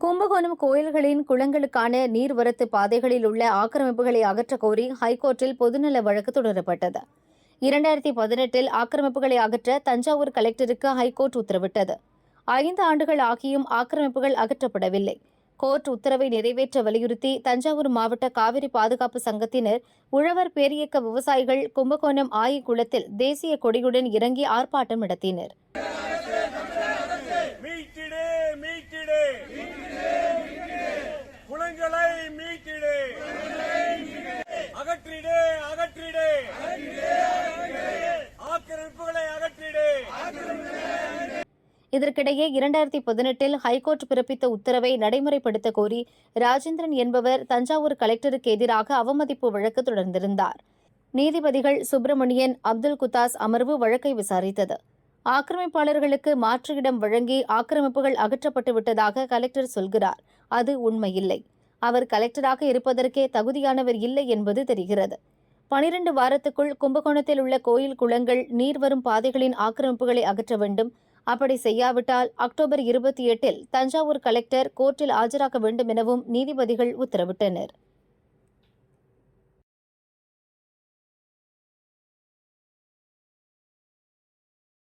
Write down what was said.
கும்பகோணம் கோயில்களின் குளங்களுக்கான நீர்வரத்து பாதைகளில் உள்ள ஆக்கிரமிப்புகளை அகற்றக் கோரி ஹைகோர்ட்டில் பொதுநல வழக்கு தொடரப்பட்டது. இரண்டாயிரத்தி பதினெட்டில் ஆக்கிரமிப்புகளை அகற்ற தஞ்சாவூர் கலெக்டருக்கு ஹைகோர்ட் உத்தரவிட்டது. ஐந்து ஆண்டுகள் ஆகியும் ஆக்கிரமிப்புகள் அகற்றப்படவில்லை. கோர்ட் உத்தரவை நிறைவேற்ற வலியுறுத்தி தஞ்சாவூர் மாவட்ட காவிரி பாதுகாப்பு சங்கத்தினர் உழவர் பேரியக்க விவசாயிகள் கும்பகோணம் ஆயிக்குளத்தில் தேசிய கொடியுடன் இறங்கி ஆர்ப்பாட்டம் நடத்தினர் மீட்டிடு மீட்டிடு குளங்களை மீட்டிடு அகற்றிடு அகற்றிடு. ஆக்கிரமிப்புகளை அகற்றிடு. இதற்கிடையே இரண்டாயிரத்தி பதினெட்டில் ஹைகோர்ட் பிறப்பித்த உத்தரவை நடைமுறைப்படுத்த கோரி ராஜேந்திரன் என்பவர் தஞ்சாவூர் கலெக்டருக்கு எதிராக அவமதிப்பு வழக்கு தொடர்ந்திருந்தார். நீதிபதிகள் சுப்பிரமணியன் அப்துல் குத்தாஸ் அமர்வு வழக்கை விசாரித்தது. ஆக்கிரமிப்பாளர்களுக்கு மாற்று இடம் வழங்கி ஆக்கிரமிப்புகள் அகற்றப்பட்டு விட்டதாக கலெக்டர் சொல்கிறார். அது உண்மையில்லை. அவர் கலெக்டராக இருப்பதற்கே தகுதியானவர் இல்லை என்பது தெரிகிறது. பனிரண்டு வாரத்துக்குள் கும்பகோணத்தில் உள்ள கோயில் குளங்கள் நீர் வரும் பாதைகளின் ஆக்கிரமிப்புகளை அகற்ற வேண்டும். அப்படி செய்யாவிட்டால் அக்டோபர் இருபத்தி எட்டில் தஞ்சாவூர் கலெக்டர் கோர்ட்டில் ஆஜராக வேண்டும் எனவும் நீதிபதிகள் உத்தரவிட்டனர்.